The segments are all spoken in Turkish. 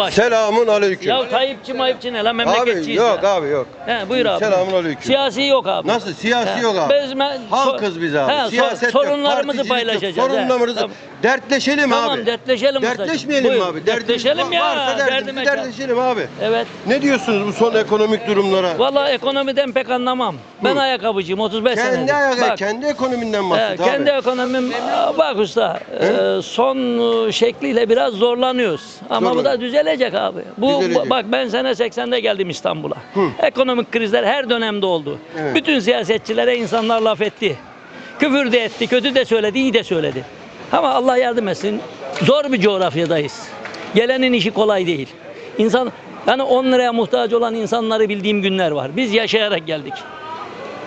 baş. Selamun aleyküm. Ya Tayyipçi mayipçi ne lan Abi memleketçiyiz yok ya. abi yok. He buyur abi. Selamun aleyküm. Siyasi yok abi. Nasıl? Siyasi He. yok abi. Biz me- Halkız biz abi. He, Siyaset yok, sorunlarımızı particilik yok. paylaşacağız. he. Sorunlarımızı Tamam. dertleşelim Tamam abi. dertleşelim ustacığım. Dertleşmeyelim Buyur, abi? Derdimiz Dertleşelim ya. Varsa derdimizi derdime çal- dertleşelim abi. Evet. Ne diyorsunuz bu son ekonomik durumlara? Vallahi ekonomiden pek anlamam. Ben Hı. ayakkabıcıyım 35 senedir. Kendi ayağı, Bak, kendi ekonominden he, bahset abi. kendi ekonomim Aa, bak usta e, son e, şekliyle biraz zorlanıyoruz. Ama bu da Zorlanıyor. Düzelecek abi. Bu Düzelecek. bak ben sene 80'de geldim İstanbul'a. Ekonomik krizler her dönemde oldu. Evet. Bütün siyasetçilere insanlar laf etti. Küfür de etti, kötü de söyledi, iyi de söyledi. Ama Allah yardım etsin. Zor bir coğrafyadayız. Gelenin işi kolay değil. İnsan yani 10 liraya muhtaç olan insanları bildiğim günler var. Biz yaşayarak geldik.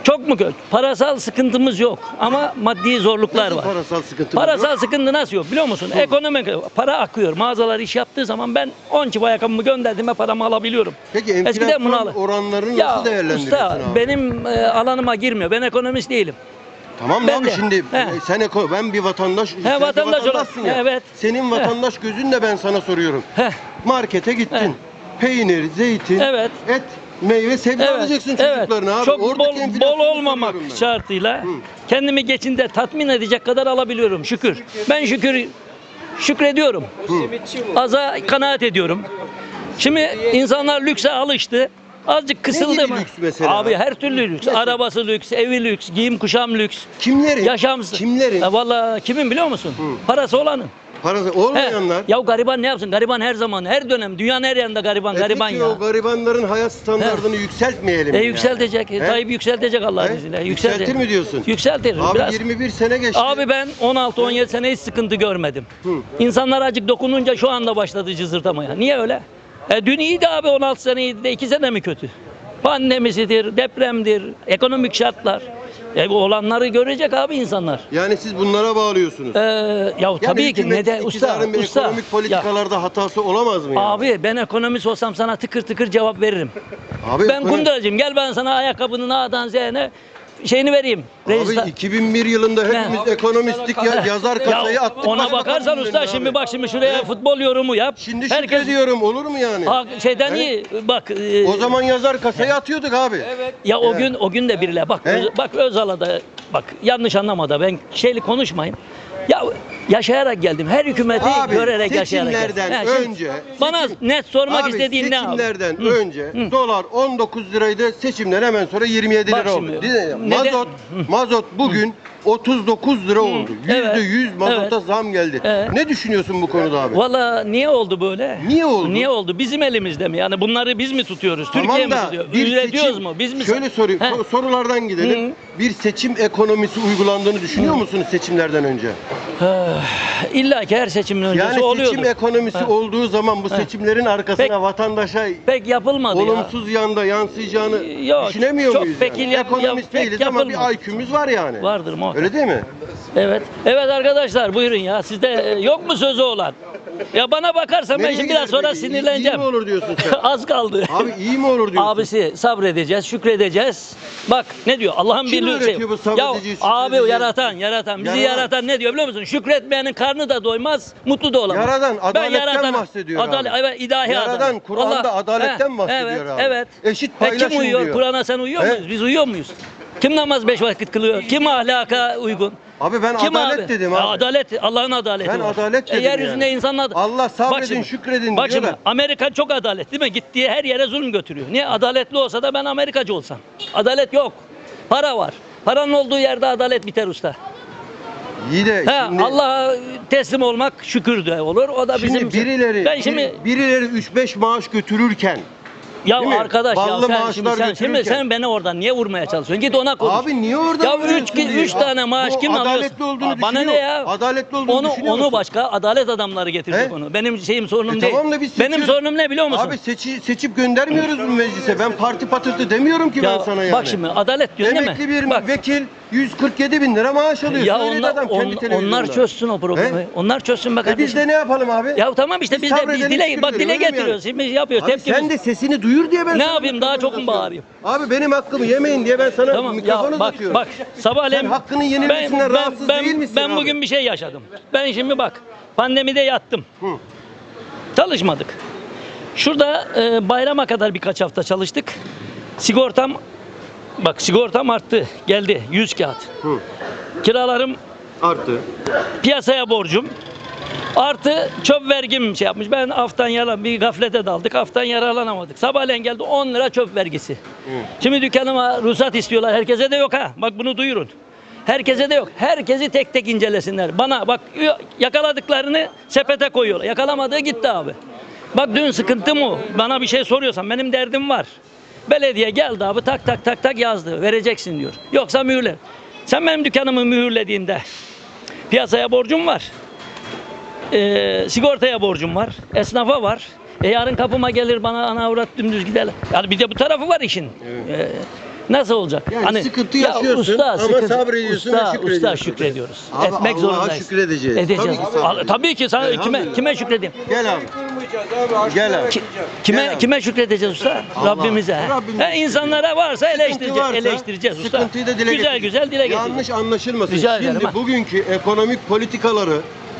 Çok mu kötü? Parasal sıkıntımız yok ama maddi zorluklar var. parasal sıkıntı Parasal sıkıntı nasıl yok biliyor musun? Ekonomik para akıyor. Mağazalar iş yaptığı zaman ben 10 çift ayakkabımı gönderdiğime paramı alabiliyorum. Peki Eskiden enflasyon bunu al- oranlarını Ya nasıl değerlendiriyorsun usta abi? benim e, alanıma girmiyor. Ben ekonomist değilim. Tamam Ben abi de. şimdi He. e, sen eko, ben bir vatandaş, sen vatandaş olarak. vatandaşsın ya. Evet. Senin vatandaş gözünle ben sana soruyorum. Heh. Markete gittin. Peynir, zeytin, Evet. et, meyve, sebze alacaksın çocuklarına abi. Çok Oradaki bol, bol olmamak şartıyla Hı. kendimi geçinde tatmin edecek kadar alabiliyorum şükür. Ben şükür şükrediyorum. Aza kanaat ediyorum. Şimdi insanlar lükse alıştı. Azıcık kısıldı mı? lüks mesela? Abi her türlü lüks. Mesela? Arabası lüks, evi lüks, giyim kuşam lüks. Kimlerin? Yaşam Kimlerin? Ya vallahi kimin biliyor musun? Parası olanın. Parası He. olmayanlar. Ya gariban ne yapsın? Gariban her zaman, her dönem, dünyanın her yerinde gariban, E gariban peki ya. o garibanların hayat standartını yükseltmeyelim. E mi yükseltecek. yani? He? Tayyip yükseltecek Allah'ın He? izniyle. Yükseltir mi diyorsun? Yükseltir. Abi Biraz. 21 sene geçti. Abi ben 16-17 sene hiç sıkıntı görmedim. Hı. İnsanlar acık dokununca şu anda başladı cızırtamaya. Niye öyle? E dün iyiydi abi 16 sene iyiydi de 2 sene mi kötü? Pandemisidir, depremdir, ekonomik şartlar. E bu olanları görecek abi insanlar. Yani siz bunlara bağlıyorsunuz. Ee, ya tabii ki ne de usta, usta. ekonomik Ya, politikalarda hatası olamaz mı yani? abi ben ekonomist olsam sana tıkır tıkır cevap veririm. Abi ben ekonomi- gel ben sana ayakkabının A'dan Z'ne şeyini vereyim. Reis- Abi 2001 yılında hepimiz ekonomistlik ya, yazar kasayı Ya attık. ona bakarsan usta abi. şimdi bak şimdi şuraya futbol yorumu yap. Şimdi Herkes şükrediyorum olur mu yani? Ha, şeyden He? iyi bak. e, O zaman yazar kasayı atıyorduk abi. ya o gün o gün de biriyle bak He? Öz- bak Özal'a da bak yanlış anlama da ben şeyli konuşmayayım. Ya yaşayarak geldim. Her hükümeti Abi, görerek yaşayarak geldim. seçimlerden He, şimdi önce bana net sormak Abi istediğin ne abi? seçimlerden Hı. önce Hı. dolar 19 liraydı. Seçimden hemen sonra 27 Bak lira şimdi, oldu. Değil mi? Neden- Mazot mazot bugün 39 lira oldu. Evet. %100 mazota Evet. zam geldi. Evet. Ne düşünüyorsun bu konuda abi? Valla niye oldu böyle? Niye oldu? Niye oldu? Bizim elimizde mi? Yani bunları biz mi tutuyoruz? Türkiye mi tutuyor? Üretiyoruz mu? Biz mi? Şöyle sorayım. He. so- Sorulardan gidelim. Hı. Bir seçim ekonomisi uygulandığını düşünüyor musunuz seçimlerden önce? İlla ki her seçimin öncesi Yani oluyordu. seçim ekonomisi He. olduğu zaman bu seçimlerin arkasına Pek- vatandaşa Pek yapılmadı ya. olumsuz yanda yansıyacağını Yok, düşünemiyor çok muyuz? pek yani? yap- Ekonomist yap- pek değiliz ama bir. IQ'muz var yani. Vardır muhakkak. Öyle değil mi? Evet. Evet arkadaşlar buyurun ya. Sizde e, yok mu sözü olan? Ya bana bakarsan ben şimdi biraz sonra peki? Sinirleneceğim. İyi mi olur diyorsun sen? Az kaldı. Abi iyi mi olur diyorsun? Abisi sabredeceğiz, şükredeceğiz. Bak ne diyor? Allah'ın Kim birliği öğretiyor bu Ya sabredeceğiz, abi şükredeceğiz? yaratan, yaratan, bizi Yaratan. yaratan ne diyor biliyor musun? Şükretmeyenin karnı da doymaz, mutlu da olamaz. Yaradan, Ben adaletten yaratanım. bahsediyor Adale- abi. Evet, ilahi Yaradan, adalet. Kur'an'da Allah- adaletten He, bahsediyor evet, abi. Evet. Eşit Peki kim uyuyor? diyor. Kur'an'a sen uyuyor He? muyuz? Biz uyuyor muyuz? Kim namaz beş vakit kılıyor? Kim ahlaka uygun? Abi ben Kim adalet abi? dedim Ya abi. adalet, Allah'ın adaleti Ben var. adalet dedim E, yeryüzünde yani. insanlar... Allah sabredin, Bak şimdi, şükredin Bak diyor şimdi. Amerika çok adalet değil mi? Gittiği her yere zulüm götürüyor. Niye? Adaletli olsa da ben Amerikacı olsam. Adalet yok. Para var. Paranın olduğu yerde adalet biter usta. İyi de He, şimdi, Allah'a teslim olmak şükür de olur. O da şimdi bizim birileri Ben şimdi bir- birileri 3-5 maaş götürürken ya değil mi? arkadaş ya Ballı sen maaşlar şimdi sen, şimdi götürürken- sen beni oradan niye vurmaya çalışıyorsun? Git ona konuş. Abi niye orada Ya üç, diye? üç tane maaş kim alıyor? adaletli olduğunu Aa, Bana ne düşünüyor. ya? Adaletli olduğunu onu, düşünüyor onu musun? başka adalet adamları getirecek He? onu. Benim şeyim sorunum E değil. tamam da biz Benim seçiyoruz. sorunum ne biliyor musun? Abi seçi, seçip göndermiyoruz bu meclise. Ben parti patırtı demiyorum ki ben sana yani. bak şimdi adalet diyorsun değil mi? Emekli bir Bak, vekil 147 bin lira maaş alıyor. ya Söyledi onlar, adam kendi on- televizyonda. onlar çözsün o problemi. He? Onlar çözsün be E kardeşim. biz de ne yapalım abi? Ya tamam işte biz de biz sabredelim, dile bak şükredelim, dile mi getiriyoruz. Şimdi yapıyor Abi tepkimiz. sen de sesini duyur diye ben Ne sana yapayım, daha mikrofonu çok mu uzatıyorum. bağırayım? Abi benim hakkımı yemeyin diye ben sana Tamam mikrofonu ya bak uzatıyorum. bak sabahleyin Sen hakkının yenilmesinden rahatsız ben, değil misin Ben abi? bugün bir şey yaşadım. Ben şimdi bak pandemide yattım. Hı. Çalışmadık. Şurada e, bayrama kadar birkaç hafta çalıştık. Sigortam bak sigortam arttı. Geldi 100 kağıt. Hı. Kiralarım Arttı. piyasaya borcum. Artı çöp vergim şey yapmış. Ben haftan yalan bir gaflete daldık. Haftan yararlanamadık. Sabahleyin geldi 10 lira çöp vergisi. Şimdi dükkanıma ruhsat istiyorlar. Herkese de yok ha. Bak bunu duyurun. Herkese de yok. Herkesi tek tek incelesinler. Bana bak yakaladıklarını sepete koyuyorlar. Yakalamadığı gitti abi. Bak dün sıkıntı mı? Bana bir şey soruyorsan benim derdim var. Belediye geldi abi tak tak tak tak yazdı. Vereceksin diyor. Yoksa mühürle. Sen benim dükkanımı mühürlediğinde piyasaya borcum var. Ee, sigortaya borcum var. Esnafa var. E yarın kapıma gelir bana ana avrat dümdüz gider. Yani bir de bu tarafı var işin. Ee, nasıl olacak? Yani sıkıntı yaşıyorsun ama sabrediyorsun ve usta, şükrediyorsun. Usta şükrediyoruz. Abi Etmek zorundayız. şükredeceğiz. Edeceğiz. Tabii ki. Tabii ki sana kime kime şükredeyim? Gel abi. Gel abi. Ki- Kime Gel abi. kime şükredeceğiz usta? Allah. Rabbimize. he. Rabbimize. He, insanlara varsa Sıkıntı eleştireceğiz. varsa eleştireceğiz usta. Sıkıntıyı da dile güzel getir. güzel dile getireceğiz. Yanlış anlaşılmasın. Rica ederim, Şimdi ha. bugünkü ekonomik politikaları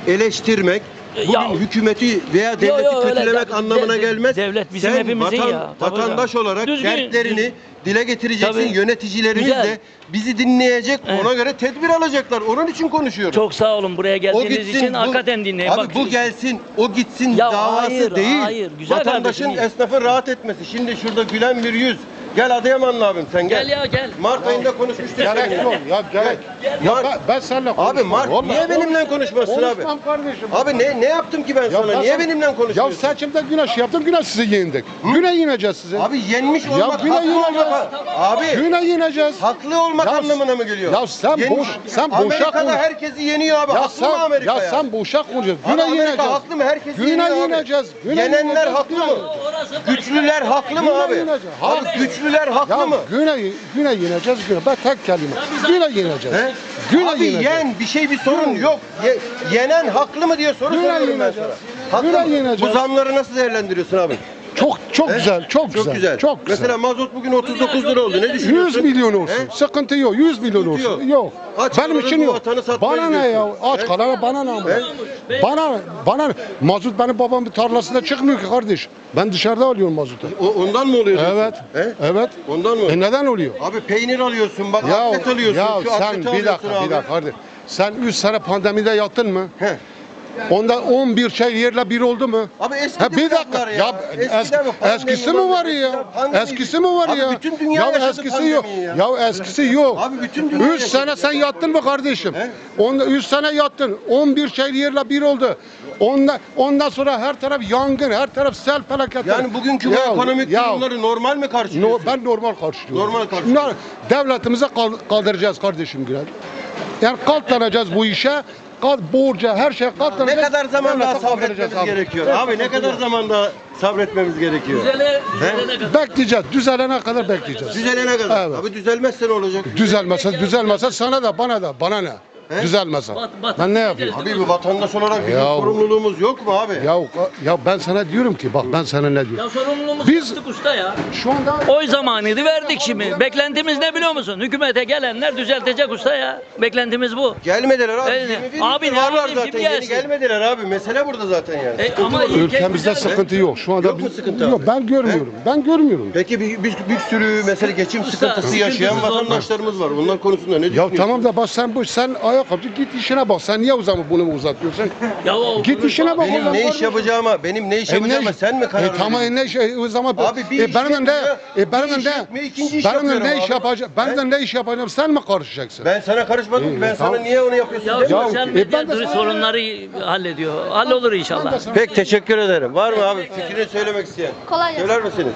eleştirmek bugün ya- hükümeti veya devleti yo, öyle kötülemek de- anlamına de- gelmez. devlet bizim Sen hepimizin vatan- ya, Vatandaş ya. olarak Düzgün, dertlerini dile getireceksin. Tabii. Yöneticilerimiz Güzel. de bizi dinleyecek. Evet. Ona göre tedbir alacaklar. Onun için konuşuyorum. Çok sağ olun buraya o geldiğiniz gitsin. için bu- hakikaten dinleyin. Abi Bak, bu gelsin, o gitsin Ya davası hayır, değil. hayır. Güzel Vatandaşın kardeşim, esnafın rahat etmesi. Şimdi şurada gülen bir yüz. Gel Adıyamanlı abim sen gel. Gel ya gel. Mart ayında konuşmuştuk. Gerek seninle. yok ya gerek. Ya ben, ben seninle Abi konuşmam. Mart Vallahi. niye benimle konuşmasın abi? Konuşmam kardeşim. Abi ne ne yaptım ki ben Ya sana? ben Niye sana- benimle Ya konuşmuyorsun? seçimde güneş yaptım, güneş sizi yendik. Güne yeneceğiz sizi. Abi yenmiş olmak, güne haklı olmak. Abi Güne yeneceğiz. haklı olmak Ya- anlamına mı geliyor? Ya sen boş- sen boşa Amerika'da konuş. herkesi yeniyor abi. Ya haklı sen, mı Amerika ya ya? sen boşa konuşuyorsun. Abi Güne Amerika yeneceğiz. haklı mı? Herkesi Güne yeniyor abi. yeneceğiz. Güne Yenenler yeneceğiz, haklı mı? Orası Güçlüler haklı mı Güne abi? yeneceğiz. Abi Haklı. Güçlüler haklı Ya mı? güne, güne yeneceğiz güne. Ben tek kelime. Güne yeneceğiz. He? Güne abi yeneceğiz. yen bir şey bir sorun yok. Ye- yenen haklı mı diye soru Güne soruyorum ben sana. Haklı Güne mı? Bu yeneceğiz. zamları nasıl değerlendiriyorsun abi? Çok çok He? güzel, çok, Çok güzel. Çok güzel. Mesela mazot bugün 39 lira oldu. Ne 100 düşünüyorsun? milyon olsun. He? Sıkıntı yok. 100 milyon Sıkıntı olsun. yok. Yok. Aç Benim için yok. Bana ne ya? Aç He? kalana bana ne ama? Bana bana mazot benim babamın tarlasında çıkmıyor ki kardeş. Ben dışarıda alıyorum mazotu. O, ondan mı oluyor? Evet. He? Evet. Ondan mı? E neden oluyor? Abi peynir alıyorsun, bak Ya, atlet alıyorsun, ya sen bir dakika abi. bir dakika kardeş. Sen 3 sene pandemide yattın mı? He. Onda 11 şey yerle bir oldu mu? Abi eski Ha bir dakika. Ya, ya. es- Eskiden mi? Pandemi eskisi mi var ya? Eskisi mi var ya? bütün dünya ya eskisi yok. ya. Ya eskisi yok. Abi bütün dünya 3 yaşadı. sene sen yattın mı kardeşim? He? Onda 3 sene yattın. 11 şey yerle bir oldu. Ondan ondan sonra her taraf yangın, her taraf sel felaketi. Yani bugünkü bu Ya, ekonomik ya, durumları normal mi No, karşılıyorsun? ben normal karşılıyorum. Normal karşılıyorsun. Bunlar devletimize kal- kaldıracağız kardeşim Güler. Yani katlanacağız bu işe. Kal, borca her şeye Ne katlanacağız. kadar zaman daha sabretmemiz abi. gerekiyor? Abi ne kadar zaman daha sabretmemiz gerekiyor? Düzele, düzelene kadar. Bekleyeceğiz. Düzelene kadar bekleyeceğiz. Düzelene kadar. Evet. Abi düzelmezse ne olacak? Düzelmese, düzelmese sana da bana da bana ne? He? Düzelmese. Bat- bat- Ben ne yapayım? Abi bir vatandaş olarak bizim Ya- sorumluluğumuz yok mu abi? Ya ya ben sana diyorum ki bak ben sana ne Ya diyorum. sorumluluğumuzu Biz- yaptık usta ya. Şu anda Oy zamanıydı verdik şimdi. Beklentimiz ne biliyor musun? Hükümete gelenler düzeltecek usta ya. Beklentimiz bu. Gelmediler abi. Evet. 21 Abi ne varlar yapayım, zaten. kim Yeni gelsin? gelmediler abi. Mesele burada zaten yani. E, ama ülkemizde güzel. sıkıntı yok. Şu anda Yok mu biz- sıkıntı Yok abi? ben görmüyorum. Ben görmüyorum. Peki bir, bir, bir sürü mesela geçim Usta, sıkıntısı yaşayan vatandaşlarımız var. Onlar konusunda ne Ya düşünüyorsun? tamam da bak sen bu sen ayakkabıcı git işine bak. Sen niye o zaman bunu uzatıyorsun? Ya o Git işine bak. o Benim zaman ne iş kardeşim. yapacağıma, benim ne iş E yapacağıma ne- sen mi karar e, tamam veriyorsun? e ne şey o zaman Abi bir e, iş benim de yapıyor, e, benim iş de yapmıyor, ikinci iş benim de yapıyorum ne iş abi. yapacağım? Ben de ne iş yapacağım? Sen mi karışacaksın? Ben sana karışmadım. İyi, ben sana tamam. niye onu yapıyorsun? Ya, demiyorum. sosyal e, ben de medya sana- sorunları hallediyor. Hallolur inşallah. de sana- Pek teşekkür ederim. Var mı abi fikrini söylemek isteyen? Kolay gelsin. Söyler misiniz?